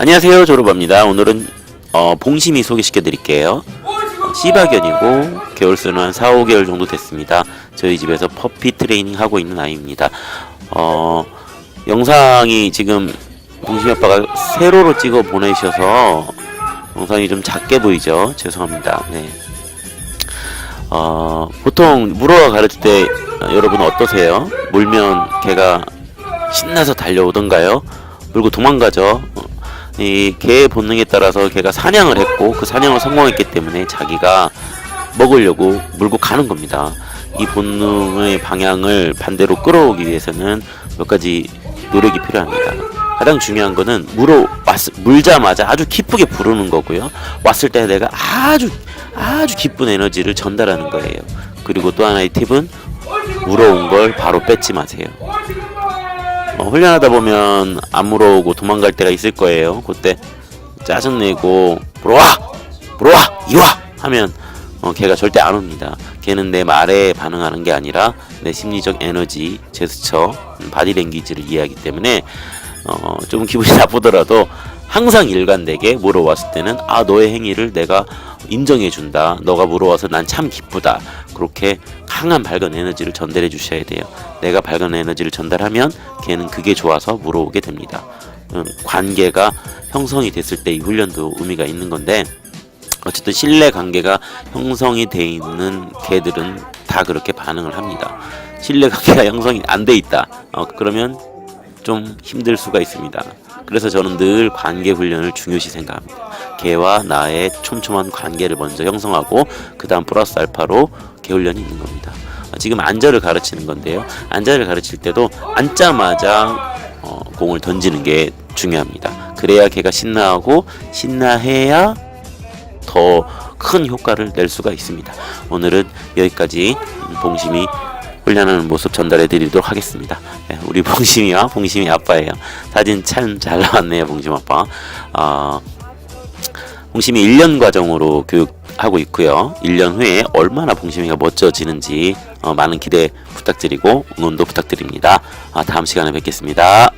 안녕하세요 졸업합니다 오늘은 어, 봉심이 소개시켜 드릴게요 씨바견이고 개월수는 한 4, 5개월 정도 됐습니다 저희 집에서 퍼피 트레이닝 하고 있는 아이입니다 어, 영상이 지금 봉심이 아빠가 세로로 찍어 보내셔서 영상이 좀 작게 보이죠 죄송합니다 네. 어, 보통 물어가 가르칠 때 어, 여러분 어떠세요? 물면 걔가 신나서 달려오던가요? 물고 도망가죠. 어, 이 개의 본능에 따라서 걔가 사냥을 했고 그 사냥을 성공했기 때문에 자기가 먹으려고 물고 가는 겁니다. 이 본능의 방향을 반대로 끌어오기 위해서는 몇 가지 노력이 필요합니다. 가장 중요한 거는 물어 왔 물자마자 아주 기쁘게 부르는 거고요. 왔을 때 내가 아주 아주 기쁜 에너지를 전달하는 거예요. 그리고 또 하나의 팁은 물어온 걸 바로 뺏지 마세요. 어, 훈련하다 보면 안 물어오고 도망갈 때가 있을 거예요. 그때 짜증내고 물어와, 물어와, 이와 하면 어, 걔가 절대 안 옵니다. 걔는 내 말에 반응하는 게 아니라 내 심리적 에너지, 제스처, 음, 바디 랭귀지를 이해하기 때문에 어, 좀 기분이 나쁘더라도 항상 일관되게 물어왔을 때는 아 너의 행위를 내가 인정해준다. 너가 물어와서 난 참 기쁘다. 그렇게 강한 밝은 에너지를 전달해 주셔야 돼요. 내가 밝은 에너지를 전달하면 걔는 그게 좋아서 물어오게 됩니다. 음, 관계가 형성이 됐을 때 이 훈련도 의미가 있는 건데 어쨌든 신뢰 관계가 형성이 돼 있는 개들은 다 그렇게 반응을 합니다. 신뢰 관계가 형성이 안 돼 있다. 어, 그러면 좀 힘들 수가 있습니다. 그래서 저는 늘 관계 훈련을 중요시 생각합니다. 개와 나의 촘촘한 관계를 먼저 형성하고 그 다음 플러스 알파로 개 훈련이 있는 겁니다. 어, 지금 안절을 가르치는 건데요. 안절을 가르칠 때도 앉자마자 어, 공을 던지는 게 중요합니다. 그래야 개가 신나하고 신나해야 더 큰 효과를 낼 수가 있습니다. 오늘은 여기까지 음, 봉심이 훈련하는 모습 전달해 드리도록 하겠습니다. 네, 우리 봉심이와 봉심이 아빠예요. 사진 참 잘 나왔네요, 봉심 아빠. 어, 봉심이 1년 과정으로 교육 하고 있고요. 1년 후에 얼마나 봉심이가 멋져지는지 어, 많은 기대 부탁드리고 응원도 부탁드립니다. 아, 다음 시간에 뵙겠습니다.